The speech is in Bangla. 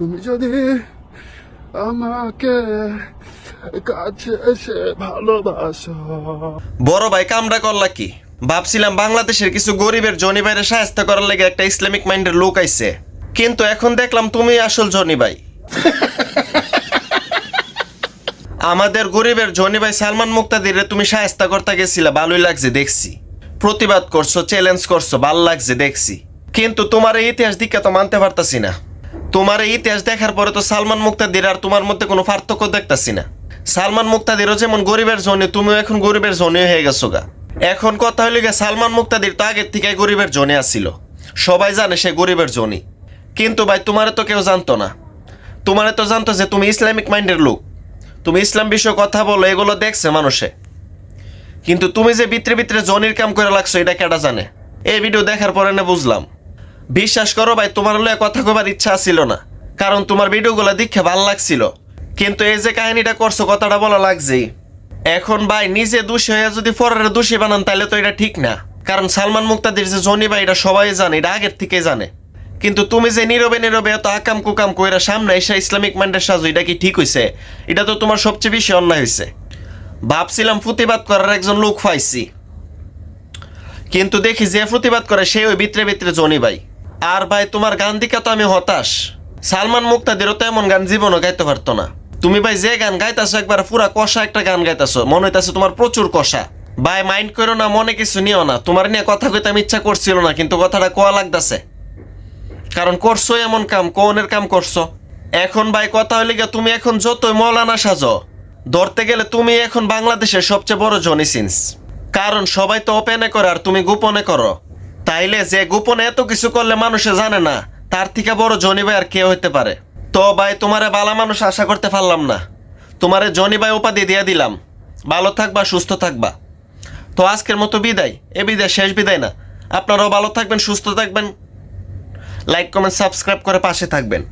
তুমি যদি আমাকে কাছে এসে ভালোবাসো। বড় ভাই, কামড়া করলা কি? ভাবছিলাম বাংলাদেশের কিছু গরিবের জনি ভাইরে সাহায্য করার লেগে একটা ইসলামিক মাইন্ডের লোক আইছে। কিন্তু এখন দেখলাম তুমি আসল জনি ভাই। আমাদের গরিবের জনি ভাই সালমান মুক্তাদিরে তুমি সাহায্য করতে গেছিলা, ভালোই লাগছে, দেখছি। প্রতিবাদ করছ চ্যালেঞ্জ করছ, ভালো লাগছে, দেখছি। কিন্তু তোমার এই ইতিহাস দিকে তো মানতে পারতাছি না। তোমার এই ইতিহাস দেখার পরে তো সালমান মুক্তাদির আর তোমার মধ্যে কোনো পার্থক্য দেখতাছি না। সালমান মুক্তাদিরও যেমন গরিবের জনি তুমিও এখন গরিবের জনি হয়ে গেছো গা। এখন কথা হইলে গিয়ে, সালমান মুক্তাদির তো আগের থেকে গরিবের জনি আসছিল সবাই জানে সে গরিবের জনি কিন্তু ভাই, তোমারে তো কেউ জানতো না। তোমারে তো জানতো যে তুমি ইসলামিক মাইন্ডের লোক। তুমি ইসলাম বিষয়ে কথা বলো, এগুলো দেখছে মানুষে। কিন্তু তুমি যে ভিতরে ভিতরে জনির কাম করে লাগছো, এটা কেটা জানে? এই ভিডিও দেখার পরে না বুঝলাম। বিশ্বাস করো ভাই, তোমার লয়ে কথা কবার ইচ্ছা ছিল না। কারণ তোমার ভিডিওগুলো দেখে ভালো লাগছিল। কিন্তু এই যে কাহিনীটা করছ, কথাটা বলা লাগছেই। এখন ভাই, নিজে দোষী হয়ে যদি ফরের দোষী বানান, তাহলে তো এটা ঠিক না। কারণ সালমান মুক্তাদির যে জনি ভাই, এটা সবাই জানে, এটা আগের থেকে জানে। কিন্তু তুমি যে নীরবে নীরবে এত আকাম কুকাম কইরা সামনে এসে ইসলামিক মাইন্ডের সাজু, এটা কি ঠিক হইছে? এটা তো তোমার সবচেয়ে বেশি অন্যায় হয়েছে ভাবছিলাম প্রতিবাদ করার একজন লোক পাইছি। কিন্তু দেখি যে প্রতিবাদ করে, সে ওই ভিতরে ভিতরে জনি ভাই। আর ভাই, তোমার গান দিকে তো আমি হতাশ। সালমান মুক্তাদেরও তো এমন গান জীবনও গাইতে পারতো না। তুমি ভাই, যে গান গাইতাছো, একবার পুরা কষা একটা গান গাইতেছো। মনে হইতাছে তোমার প্রচুর কষা। ভাই মাইন্ড করো না, মনে কিছু নিও না। তোমার নিয়ে কথা কইতে আমি ইচ্ছা করছিল না, কিন্তু কথাটা কোয়া লাগতাছে। কারণ করছ এমন কাম, কোনের কাম করছ? এখন ভাই, কথা হইলে গিয়া তুমি এখন যতই মৌলানা সাজো, ধরতে গেলে তুমি এখন বাংলাদেশের সবচেয়ে বড় জনি সিন্স। কারণ সবাই তো ওপেনে করে আর তুমি গোপনে করো। তাইলে যে গোপনে এত কিছু করলে মানুষে জানে না, তার থেকে বড় জনি ভাই আর কে হইতে পারে? তো ভাই, তোমারে বালা মানুষ আশা করতে পারলাম না। তোমারে জনি ভাই উপাধি দিয়ে দিলাম। ভালো থাকবা, সুস্থ থাকবা। তো আজকের মতো বিদায়। এ বিদায় শেষ বিদায় না। আপনারাও ভালো থাকবেন, সুস্থ থাকবেন। লাইক কমেন্ট সাবস্ক্রাইব করে পাশে থাকবেন।